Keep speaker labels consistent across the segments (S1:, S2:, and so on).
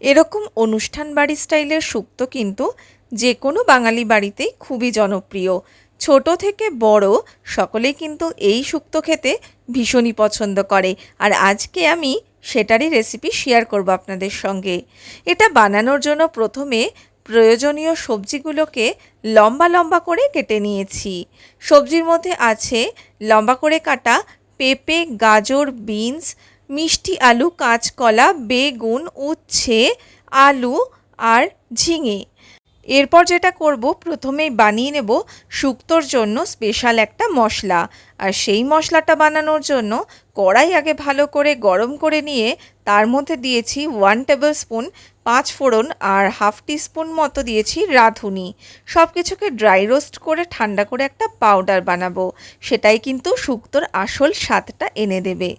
S1: এরকম অনুষ্ঠান বাড়ি স্টাইলের শুক্তো কিন্তু যে কোনো বাঙালি বাড়িতেই খুবই জনপ্রিয়। ছোট থেকে বড় সকলেই কিন্তু এই শুক্তো খেতে ভীষণই পছন্দ করে। আর আজকে আমি সেটারই রেসিপি শেয়ার করব আপনাদের সঙ্গে। এটা বানানোর জন্য প্রথমে প্রয়োজনীয় সবজিগুলোকে লম্বা লম্বা করে কেটে নিয়েছি। সবজির মধ্যে আছে লম্বা করে কাটা পেঁপে, গাজর, বিনস মিষ্টি আলু, কাঁচকলা, বেগুন, উচ্ছে, আলু আর ঝিঙে। এরপর যেটা করব, প্রথমেই বানিয়ে নেব শুক্তোর জন্য স্পেশাল একটা মশলা। আর সেই মশলাটা বানানোর জন্য কড়াই আগে ভালো করে গরম করে নিয়ে তার মধ্যে দিয়েছি ওয়ান টেবিল স্পুন পাঁচ ফোড়ন আর হাফ টিস্পুন মতো দিয়েছি রাঁধুনি। সব কিছুকে ড্রাই রোস্ট করে ঠান্ডা করে একটা পাউডার বানাবো। সেটাই কিন্তু শুক্তোর আসল স্বাদটা এনে দেবে।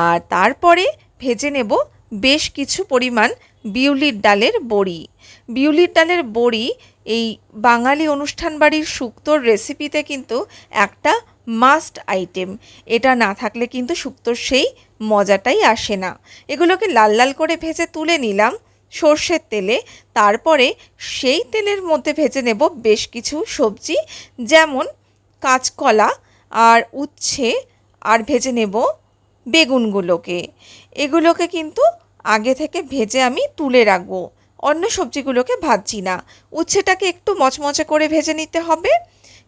S1: আর তারপরে ভেজে নেব বেশ কিছু পরিমাণ বিউলির ডালের বড়ি। বিউলির ডালের বড়ি এই বাঙালি অনুষ্ঠান বাড়ির শুক্তোর রেসিপিতে কিন্তু একটা মাস্ট আইটেম। এটা না থাকলে কিন্তু শুক্তোর সেই মজাটাই আসে না। এগুলোকে লাল লাল করে ভেজে তুলে নিলাম। সর্ষের তেলে, তারপরে সেই তেলের মধ্যে ভেজে নেব বেশ কিছু সবজি, যেমন কাঁচকলা আর উচ্ছে, আর ভেজে নেব বেগুনগুলোকে। এগুলোকে কিন্তু আগে থেকে ভেজে আমি তুলে রাখব। অন্য সবজিগুলোকে ভাজছি না। উচ্ছেটাকে একটু মচমচে করে ভেজে নিতে হবে।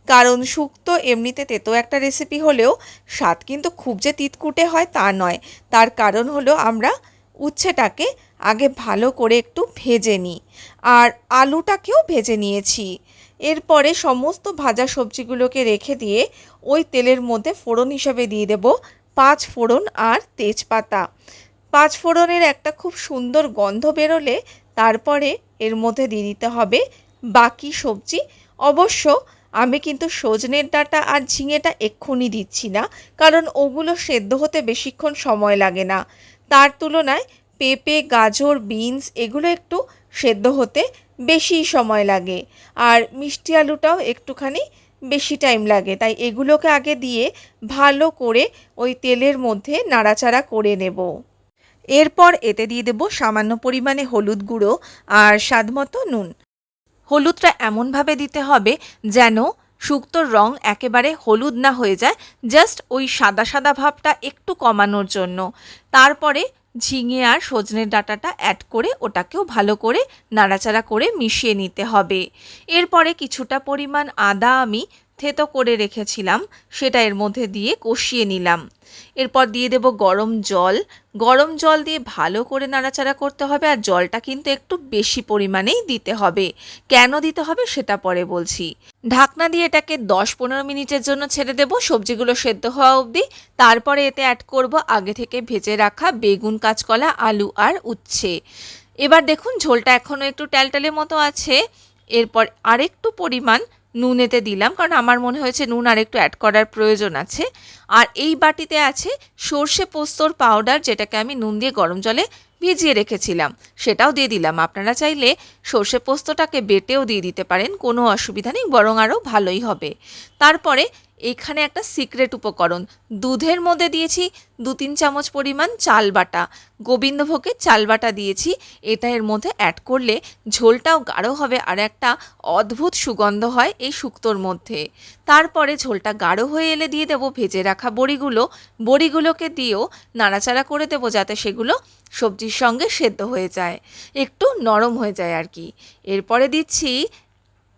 S1: কারণ শুক্তো এমনিতে তেতো একটা রেসিপি হলেও স্বাদ কিন্তু খুব যে তিতকুটে হয় তা নয়। তার কারণ হলো আমরা উচ্ছেটাকে আগে ভালো করে একটু ভেজে নিই। আর আলুটাকেও ভেজে নিয়েছি। এরপরে সমস্ত ভাজা সবজিগুলোকে রেখে দিয়ে ওই তেলের মধ্যে ফোড়ন হিসাবে দিয়ে দেব। পাঁচ ফোড়ন আর তেজপাতা। পাঁচ ফোড়নের একটা খুব সুন্দর গন্ধ বেরোলে তারপরে এর মধ্যে দিয়ে দিতে হবে বাকি সবজি। অবশ্য আমি কিন্তু সজনের ডাঁটা আর ঝিঙেটা এক্ষুনি দিচ্ছি না, কারণ ওগুলো সেদ্ধ হতে বেশিক্ষণ সময় লাগে না। তার তুলনায় পেঁপে, গাজর, বিনস এগুলো একটু সেদ্ধ হতে বেশি সময় লাগে। আর মিষ্টি আলুটাও একটুখানি বেশি টাইম লাগে। তাই এগুলোকে আগে দিয়ে ভালো করে ওই তেলের মধ্যে নাড়াচাড়া করে নেব। এরপর এতে দিয়ে দেব সামান্য পরিমাণে হলুদ গুঁড়ো আর স্বাদমতো নুন। হলুদটা এমনভাবে দিতে হবে যেন শুক্তোর রং একেবারে হলুদ না হয়ে যায় জাস্ট ওই সাদা সাদা ভাবটা একটু কমানোর জন্য। তারপরে ঝিঙে আর সজনের ডাঁটাটা অ্যাড করে ওটাকেও ভালো করে নাড়াচাড়া করে মিশিয়ে নিতে হবে। এরপরে কিছুটা পরিমাণ আদা আমি থেতো করে রেখেছিলাম, সেটা এর মধ্যে দিয়ে কষিয়ে নিলাম। এরপর দিয়ে দেব গরম জল। গরম জল দিয়ে ভালো করে নাড়াচাড়া করতে হবে আর জলটা কিন্তু একটু বেশি পরিমাণেই দিতে হবে। কেন দিতে হবে সেটা পরে বলছি। ঢাকনা দিয়ে এটাকে দশ পনেরো মিনিটের জন্য ছেড়ে দেব, সবজিগুলো সেদ্ধ হওয়া অবধি। তারপরে এতে অ্যাড করব আগে থেকে ভেজে রাখা বেগুন, কাঁচকলা, আলু আর উচ্ছে। এবার দেখুন ঝোলটা এখনও একটু ট্যালটালের মতো আছে। এরপর আরেকটু পরিমাণ নুন এতে দিলাম, কারণ আমার মনে হয়েছে নুন আর একটু অ্যাড করার প্রয়োজন আছে। আর এই বাটিতে আছে সর্ষে পোস্তর পাউডার যেটাকে আমি নুন দিয়ে গরম জলে ভিজিয়ে রেখেছিলাম। সেটাও দিয়ে দিলাম। আপনারা চাইলে সর্ষে পোস্তটাকে বেটেও দিয়ে দিতে পারেন, কোনো অসুবিধা নেই, বরং আরও ভালোই হবে। তারপরে এখানে একটা সিক্রেট উপকরণ। দুধের মধ্যে দিয়েছি দু তিন চামচ পরিমাণ চাল বাটা। গোবিন্দভোগের চাল বাটা দিয়েছি। এটা এর মধ্যে অ্যাড করলে ঝোলটাও গাঢ় হবে আর একটা অদ্ভুত সুগন্ধ হয় এই শুক্তোর মধ্যে। তারপরে ঝোলটা গাঢ় হয়ে এলে দিয়ে দেবো ভেজে রাখা বড়িগুলো। বড়িগুলোকে দিয়েও নাড়াচাড়া করে দেবো যাতে সেগুলো সবজির সঙ্গে সেদ্ধ হয়ে যায়। একটু নরম হয়ে যায় আর কি। এরপরে দিচ্ছি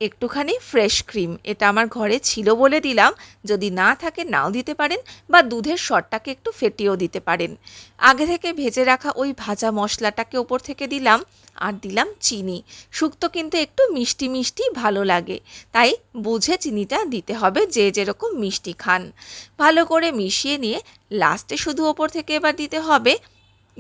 S1: একটুখানি ফ্রেশ ক্রিম। এটা আমার ঘরে ছিল বলে দিলাম। যদি না থাকে নাও দিতে পারেন বা দুধের শটটাকে একটু ফেটিয়েও দিতে পারেন। আগে থেকে ভেজে রাখা ওই ভাজা মশলাটাকে ওপর থেকে দিলাম আর দিলাম চিনি। শুক্তো কিন্তু একটু মিষ্টি মিষ্টি ভালো লাগে। তাই বুঝে চিনিটা দিতে হবে যে যেরকম মিষ্টি খান। ভালো করে মিশিয়ে নিয়ে লাস্টে শুধু ওপর থেকে এবার দিতে হবে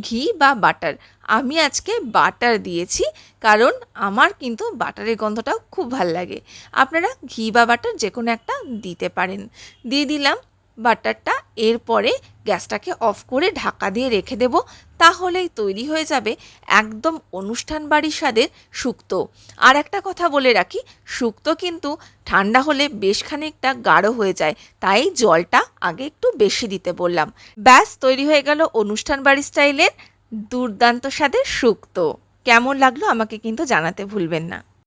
S1: ঘি বা বাটার আমি আজকে বাটার দিয়েছি, কারণ আমার কিন্তু বাটারের গন্ধটাও খুব ভালো লাগে। আপনারা ঘি বা বাটার যে কোনো একটা দিতে পারেন। দিয়ে দিলাম বাটারটা এরপরে গ্যাসটাকে অফ করে ঢাকা দিয়ে রেখে দেব, তাহলেই তৈরি হয়ে যাবে একদম অনুষ্ঠান বাড়ির স্বাদের শুক্তো আর একটা কথা বলে রাখি শুক্তো কিন্তু ঠান্ডা হলে বেশ খানিকটা গাঢ় হয়ে যায়, তাই জলটা আগে একটু বেশি দিতে বললাম। ব্যাস, তৈরি হয়ে গেল অনুষ্ঠান বাড়ি স্টাইলের দুর্দান্ত স্বাদের শুক্তো কেমন লাগল আমাকে কিন্তু জানাতে ভুলবেন না।